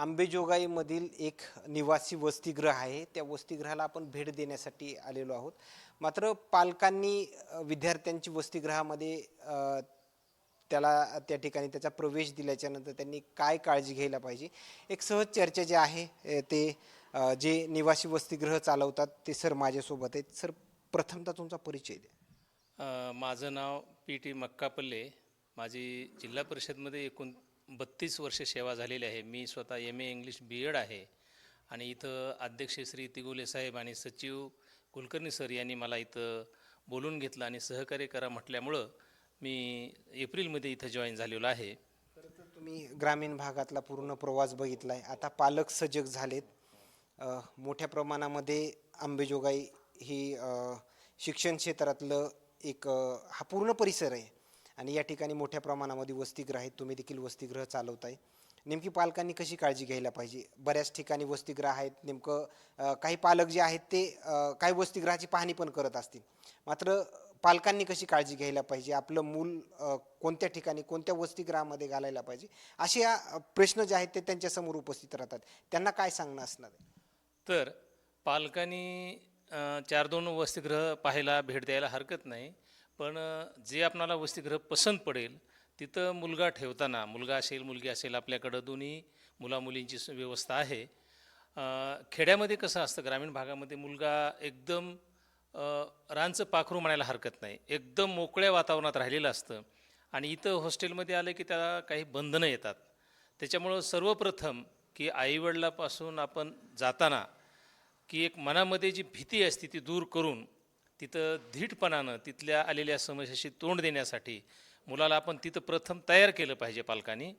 आंबेजोगाईमधील एक निवासी वसतिगृह आहे. त्या वसतिगृहाला आपण भेट देण्यासाठी आलेलो आहोत. मात्र पालकांनी विद्यार्थ्यांची वसतिगृहामध्ये त्याला त्या ठिकाणी त्याचा प्रवेश दिल्याच्या नंतर त्यांनी काय काळजी घ्यायला पाहिजे? एक सहज चर्चा जी आहे ते जे निवासी वसतिगृह चालवतात ते सर माझ्यासोबत आहेत. सर प्रथमतः तुमचा परिचय द्या. माझं नाव पी टी मक्कापल्ले. माझी जिल्हा परिषदमध्ये एकूण बत्तीस वर्ष सेवा झालेली आहे. मी स्वतः M A English B Ed आहे आणि इथं अध्यक्ष श्री तिगुले साहेब आणि सचिव कुलकर्णी सर यांनी मला इथं बोलून घेतलं आणि सहकार्य करा म्हटल्यामुळं मी एप्रिलमध्ये इथं जॉईन झालेलो आहे. तुम्ही ग्रामीण भागातला पूर्ण प्रवास बघितला आहे आता पालक सजग झालेत. मोठ्या प्रमाणामध्ये आंबेजोगाई ही शिक्षण क्षेत्रातलं एक हा पूर्ण परिसर आहे. आणि या ठिकाणी मोठ्या प्रमाणामध्ये वसतिगृह आहेत. तुम्ही देखील वसतिगृह चालवताय. नेमकी पालकांनी कशी काळजी घ्यायला पाहिजे? बऱ्याच ठिकाणी वसतिगृह आहेत. नेमकं काही पालक जे आहेत ते काही वसतिगृहाची पाहणी पण करत असतील. मात्र पालकांनी कशी काळजी घ्यायला पाहिजे? आपलं मूल कोणत्या ठिकाणी कोणत्या वसतिगृहामध्ये घालायला पाहिजे? असे या प्रश्न जे आहेत ते त्यांच्यासमोर उपस्थित राहतात. त्यांना काय सांगणं असणार तर पालकांनी चार दोन वसतिगृह पाहायला भेट द्यायला हरकत नाही. पण जे आपणाला वसतिगृह पसंत पडेल तिथं मुलगा ठेवताना मुलगा असेल मुलगी असेल आपल्याकडं दोन्ही मुलामुलींची स- व्यवस्था आहे. खेड्यामध्ये कसं असतं ग्रामीण भागामध्ये मुलगा एकदम अ, रांचं पाखरू म्हणायला हरकत नाही. एकदम मोकळ्या वातावरणात राहिलेलं असतं. आणि इथं हॉस्टेलमध्ये आलं की त्याला काही बंधनं येतात. त्याच्यामुळं सर्वप्रथम की आईवडिलापासून आपण जाताना की एक मनामध्ये जी भीती असते ती दूर करून तिथं धीटपणानं तिथल्या आलेल्या समस्याशी तोंड देण्यासाठी मुलाला आपण तिथं प्रथम तयार केलं पाहिजे पालकांनी.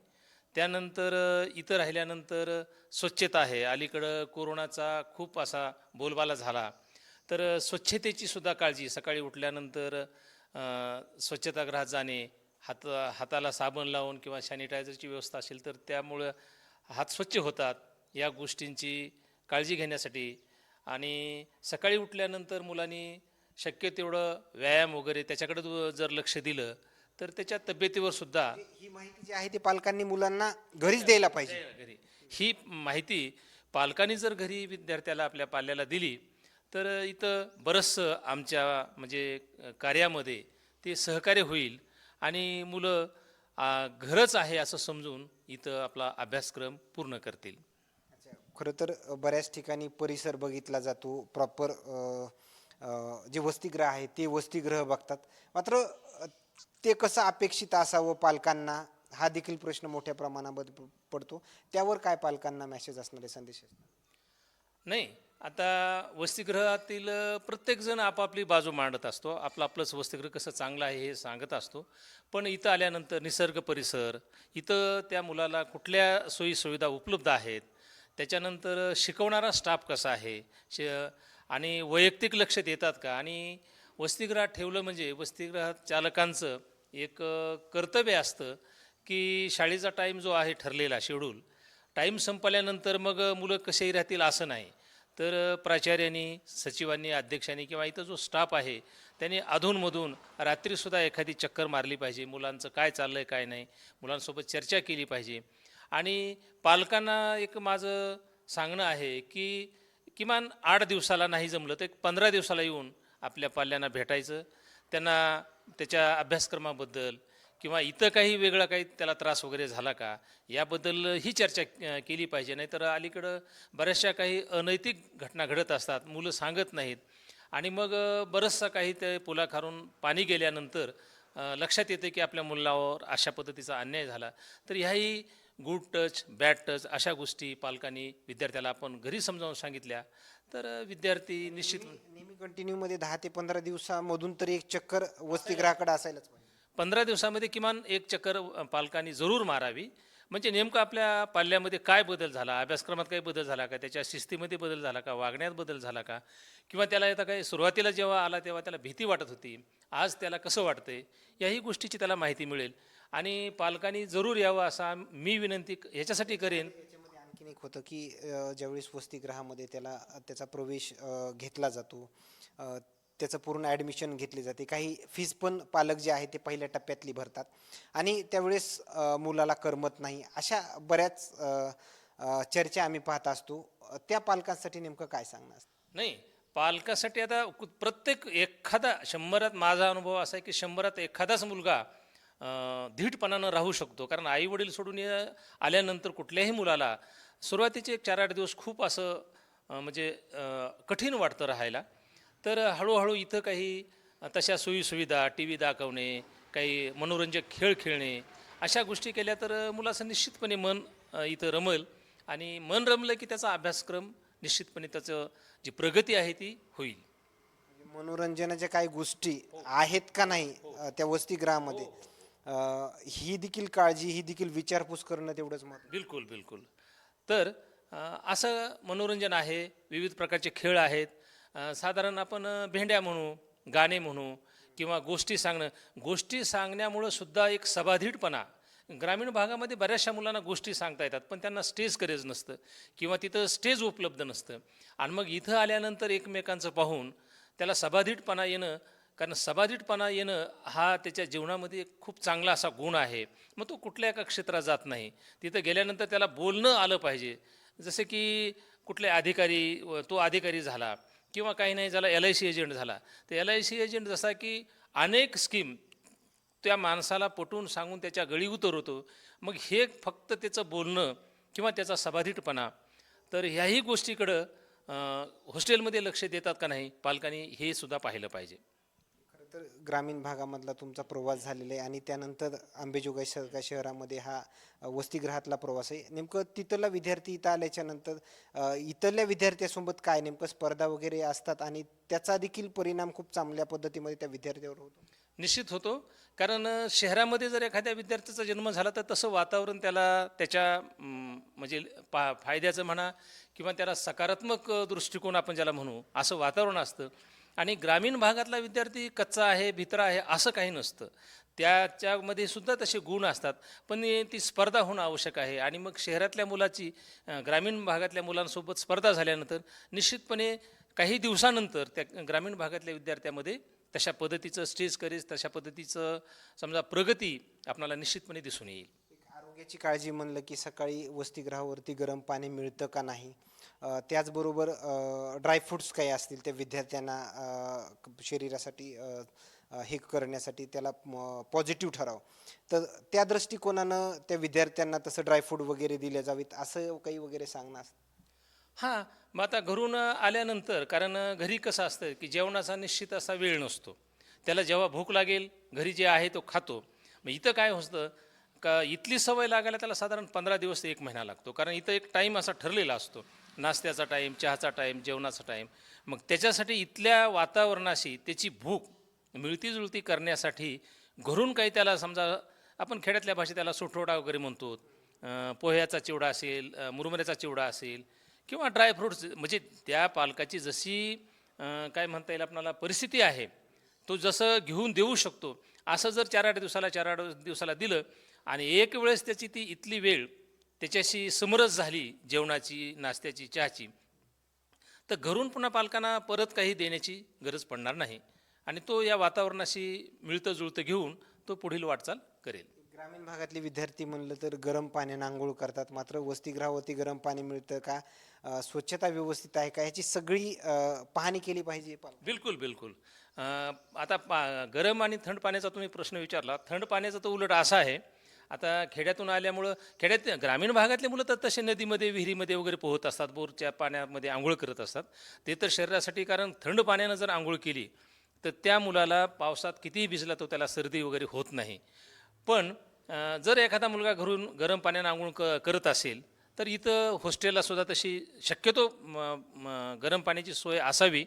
त्यानंतर इथं राहिल्यानंतर स्वच्छता आहे. अलीकडं कोरोनाचा खूप असा बोलबाला झाला. तर स्वच्छतेची सुद्धा काळजी. सकाळी उठल्यानंतर स्वच्छतागृहात जाणे हात हाताला साबण लावून किंवा सॅनिटायझरची व्यवस्था असेल तर त्यामुळं हात स्वच्छ होतात या गोष्टींची काळजी घेण्यासाठी. आणि सकाळी उठल्यानंतर मुलांनी शक्य तेवढं व्यायाम वगैरे त्याच्याकडे जर- लक्ष दिलं तर त्याच्या तब्येतीवर सुद्धा ही माहिती जी आहे ती पालकांनी मुलांना घरीच द्यायला पाहिजे. घरी. ही माहिती पालकांनी जर घरी विद्यार्थ्याला आपल्या पाल्याला दिली तर इथं बरंचसं आमच्या म्हणजे कार्यामध्ये ते सहकार्य होईल. आणि मुलं घरच आहे असं समजून इथं आपला अभ्यासक्रम पूर्ण करतील. खरं तर बऱ्याच ठिकाणी परिसर बघितला जातो. प्रॉपर जे वसतिगृह आहे ते वसतिगृह बघतात. मात्र ते कसं अपेक्षित असावं पालकांना हा देखील प्रश्न मोठ्या प्रमाणामध्ये पडतो. त्यावर काय पालकांना मेसेज असणारे संदेश नाही. आता वसतिगृहातील प्रत्येकजण आपापली बाजू मांडत असतो. आपलं आपलंच वसतिगृह कसं चांगलं आहे हे सांगत असतो. पण इथं आल्यानंतर निसर्ग परिसर इथं त्या मुलाला कुठल्या सोयीसुविधा उपलब्ध आहेत? त्याच्यानंतर शिकवणारा स्टाफ कसा आहे? श आणि वैयक्तिक लक्ष देतात का? आणि वसतिगृहात ठेवलं म्हणजे वसतिगृहात चालकांचं एक कर्तव्य असतं की शाळेचा टाईम जो आहे ठरलेला शेड्यूल टाईम संपल्यानंतर मग मुलं कसेही राहतील असं नाही. तर प्राचार्यांनी सचिवांनी अध्यक्षांनी किंवा इथं जो स्टाफ आहे त्यांनी अधूनमधून रात्रीसुद्धा एखादी चक्कर मारली पाहिजे. मुलांचं काय चाललं आहे काय नाही मुलांसोबत चर्चा केली पाहिजे. आणि पालकांना एक माझं सांगणं आहे की किमान आठ दिवसाला नाही जमलं तर एक पंधरा दिवसाला येऊन आपल्या पाल्यांना भेटायचं त्यांना त्याच्या अभ्यासक्रमाबद्दल किंवा इथं काही वेगळा काही त्याला त्रास वगैरे झाला का याबद्दल ही चर्चा केली पाहिजे. नाहीतर अलीकडं बऱ्याचशा काही अनैतिक घटना घडत असतात मुलं सांगत नाहीत. आणि मग बरंचसा बरंचसं काही ते पुलाखारून पाणी गेल्यानंतर लक्षात येते की आपल्या मुलावर अशा पद्धतीचा अन्याय झाला. तर ह्याही गुड टच बॅड टच अशा गोष्टी पालकांनी विद्यार्थ्याला आपण घरी समजावून सांगितल्या. तर विद्यार्थी निश्चित नेहमी कंटिन्यू मध्ये दहा ते पंधरा दिवसामधून तरी एक चक्कर वसतिगृहाकडे असायलाच पाहिजे. पंधरा दिवसामध्ये किमान एक चक्कर पालकांनी जरूर मारावी. म्हणजे नेमकं आपल्या पाल्यामध्ये काय बदल झाला? अभ्यासक्रमात काही बदल झाला का? त्याच्या शिस्तीमध्ये बदल झाला का? वागण्यात बदल झाला का? किंवा त्याला आता काही सुरुवातीला जेव्हा आला तेव्हा त्याला भीती वाटत होती. आज त्याला कसं वाटतंय? याही गोष्टीची त्याला माहिती मिळेल. आणि पालकांनी जरूर यावं असा मी विनंती क- याच्यासाठी करेन. त्याच्यामध्ये आणखीन एक होतं की अ, ज्यावेळेस वसतिगृहामध्ये त्याला त्याचा प्रवेश अ, घेतला जातो अ, त्याचं पूर्ण ॲडमिशन घेतली जाते. काही फीस पण पालक जे आहे ते पहिल्या टप्प्यातली भरतात. आणि त्यावेळेस अ, मुलाला करमत नाही अशा बऱ्याच अ, अ, चर्चा आम्ही पाहत असतो. अ, त्या पालकांसाठी नेमकं काय सांगणार? नाही पालकासाठी आता कु- प्रत्येक एखादा शंभरात माझा अनुभव असा आहे की शंभरात एखादाच मुलगा धीटपणानं राहू शकतो. कारण आई वडील सोडून आल्यानंतर कुठल्याही मुलाला सुरुवातीचे एक चार आठ दिवस खूप असं म्हणजे कठीण वाटतं राहायला. तर हळूहळू इथं काही तशा सोयीसुविधा टी व्ही दाखवणे काही मनोरंजक खेळ खेळणे अशा गोष्टी केल्या तर मुलाचं निश्चितपणे मन इथं रमल आणि मन रमलं की त्याचा अभ्यासक्रम निश्चितपणे त्याचं जी प्रगती आहे ती होईल. म्हणजे मनोरंजनाच्या काही गोष्टी आहेत का नाही अ, त्या वसतिगृहामध्ये? अ, ही देखील काळजी ही देखील विचारपूस करणं तेवढंच मत बिलकुल बिलकुल. तर असं मनोरंजन आहे विविध प्रकारचे खेळ आहेत. साधारण आपण भेंड्या म्हणू गाणे म्हणू किंवा गोष्टी सांगणं. गोष्टी सांगण्यामुळं सुद्धा एक सभाधीटपणा ग्रामीण भागामध्ये बऱ्याचशा मुलांना गोष्टी सांगता येतात पण त्यांना स्टेज करेज नसतं किंवा तिथं स्टेज उपलब्ध नसतं. आणि मग इथं आल्यानंतर एकमेकांचं पाहून त्याला सभाधीटपणा येणं कारण सभाधीटपणा येणं हा त्याच्या जीवनामध्ये खूप चांगला असा गुण आहे. मग तो कुठल्या एका क्षेत्रात जात नाही. तिथं गेल्यानंतर त्याला बोलणं आलं पाहिजे. जसे की कुठले अधिकारी व तो अधिकारी झाला किंवा काही नाही झाला एल आय सी एजंट झाला. तर एल आय सी एजंट जसा की अनेक स्कीम त्या माणसाला पटवून सांगून त्याच्या गळी उतरवतो. मग हे फक्त त्याचं बोलणं किंवा त्याचा सभाधीटपणा तर ह्याही गोष्टीकडं हॉस्टेलमध्ये लक्ष देतात का नाही? पालकांनी हे सुद्धा पाहिलं पाहिजे. तर ग्रामीण भागामधला तुमचा प्रवास झालेला आहे आणि त्यानंतर आंबेजोगाई सारख्या शहरामध्ये हा वसतिगृहातला प्रवास आहे. नेमकं तिथला विद्यार्थी इथं आल्याच्यानंतर इथल्या विद्यार्थ्यासोबत काय नेमकं स्पर्धा वगैरे असतात आणि त्याचा देखील परिणाम खूप चांगल्या पद्धतीमध्ये त्या विद्यार्थ्यावर होतो? निश्चित होतो. कारण शहरामध्ये जर एखाद्या विद्यार्थ्याचा जन्म झाला तर तसं वातावरण त्याला त्याच्या म्हणजे पा फायद्याचं म्हणा किंवा त्याला सकारात्मक दृष्टिकोन आपण ज्याला म्हणू असं वातावरण असतं. आणि ग्रामीण भागातला विद्यार्थी कच्चा आहे भित्रा आहे असं काही नसतं. त्याच्यामध्ये सुद्धा तसे गुण असतात. पण ती स्पर्धा होणं आवश्यक आहे. आणि मग शहरातल्या मुलाची ग्रामीण भागातल्या मुलांसोबत स्पर्धा झाल्यानंतर निश्चितपणे काही दिवसानंतर त्या ग्रामीण भागातल्या विद्यार्थ्यामध्ये तशा पद्धतीचं स्टेज करेज तशा पद्धतीचं समजा प्रगती आपणाला निश्चितपणे दिसून येईल. आरोग्याची काळजी म्हणलं की सकाळी वसतिगृहावरती गरम पाणी मिळतं का नाही? त्याचबरोबर ड्रायफ्रुट्स काही असतील त्या विद्यार्थ्यांना शरीरासाठी हे करण्यासाठी त्याला पॉझिटिव्ह ठराव. तर त्या दृष्टिकोनानं त्या विद्यार्थ्यांना तसं ड्रायफ्रूट वगैरे दिले जावेत असं काही वगैरे सांगणं असतं? हां मग आता घरून आल्यानंतर कारण घरी कसं असतं की जेवणाचा निश्चित असा वेळ नसतो. त्याला जेव्हा भूक लागेल घरी जे आहे तो खातो. मग इथं काय होतं का इथली सवय लागायला त्याला साधारण पंधरा दिवस ते एक महिना लागतो. कारण इथं एक टाईम असा ठरलेला असतो. नाश्त्याचा टाईम चहाचा टाईम जेवणाचा टाईम मग त्याच्यासाठी इथल्या वातावरणाशी त्याची भूक मिळती जुळती करण्यासाठी घरून काही त्याला समजा आपण खेड्यातल्या भाषेत त्याला सुठोडा वगैरे म्हणतो. पोह्याचा चिवडा असेल मुरमुऱ्याचा चिवडा असेल किंवा ड्रायफ्रुट्स म्हणजे त्या पालकाची जशी काय म्हणता येईल आपणाला परिस्थिती आहे तो जसं घेऊन देऊ शकतो असं जर चार आठ दिवसाला चार आठ दिवसाला दिलं आणि एक वेळेस त्याची ती इथली वेळ त्याच्याशी समरस झाली जेवणाची नाश्त्याची चहाची तर घरून पुन्हा पालकांना परत काही देण्याची गरज पडणार नाही. आणि तो या वातावरणाशी मिळतं जुळतं घेऊन तो पुढील वाटचाल करेल. ग्रामीण भागातले विद्यार्थी म्हणलं तर गरम पाण्यानं आंघोळ करतात. मात्र वसतिगृहावरती गरम पाणी मिळतं का? स्वच्छता व्यवस्थित आहे का? ह्याची सगळी पाहणी केली पाहिजे बिलकुल बिलकुल. आता पा गरम आणि थंड पाण्याचा तुम्ही प्रश्न विचारला. थंड पाण्याचा तर उलट असा आहे आता खेड्यातून आल्यामुळं खेड्यात ग्रामीण भागातले मुलं तर तसे नदीमध्ये विहिरीमध्ये वगैरे पोहत असतात बोरच्या पाण्यामध्ये आंघोळ करत असतात. ते तर शरीरासाठी कारण थंड पाण्यानं जर आंघोळ केली तर त्या मुलाला पावसात कितीही भिजला तो त्याला सर्दी वगैरे होत नाही. पण जर एखादा मुलगा घरून गरम पाण्यानं आंघोळ क करत असेल तर इथं हॉस्टेलला सुद्धा तशी शक्यतो गरम पाण्याची सोय असावी.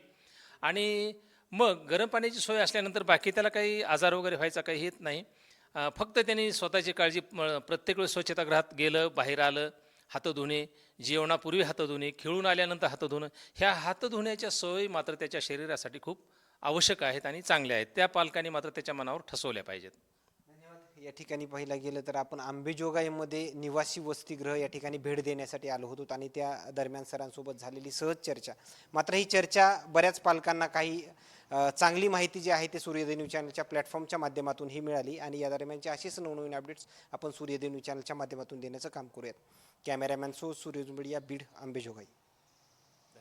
आणि मग गरम पाण्याची सोय असल्यानंतर बाकी त्याला काही आजार वगैरे व्हायचा काही येत नाही. फक्त त्यांनी स्वतःची काळजी प्रत्येक वेळेस स्वच्छतागृहात गेलं बाहेर आलं हात धुणे जेवणापूर्वी हात धुणे खेळून आल्यानंतर हात धुणं ह्या हात धुण्याच्या सवयी मात्र त्याच्या शरीरासाठी खूप आवश्यक आहेत आणि चांगल्या आहेत. त्या पालकांनी मात्र त्याच्या मनावर ठसवल्या पाहिजेत. या ठिकाणी पाहिला गेलं तर आपण आंबेजोगाईमध्ये निवासी वसतिगृह या ठिकाणी भेट देण्यासाठी आलो होतो आणि त्या दरम्यान सरांसोबत झालेली सहज चर्चा. मात्र ही चर्चा बऱ्याच पालकांना काही चांगली माहिती जी आहे ते सूर्योदय न्यूज चॅनलच्या प्लॅटफॉर्मच्या माध्यमातून ही मिळाली आणि या दरम्यानचे असेच नवनवीन अपडेट्स आपण सूर्यदेव न्यूज चॅनलच्या माध्यमातून देण्याचं काम करूयात. कॅमेरामॅन सो सूर्य मीडिया बीड आंबेजोगाई.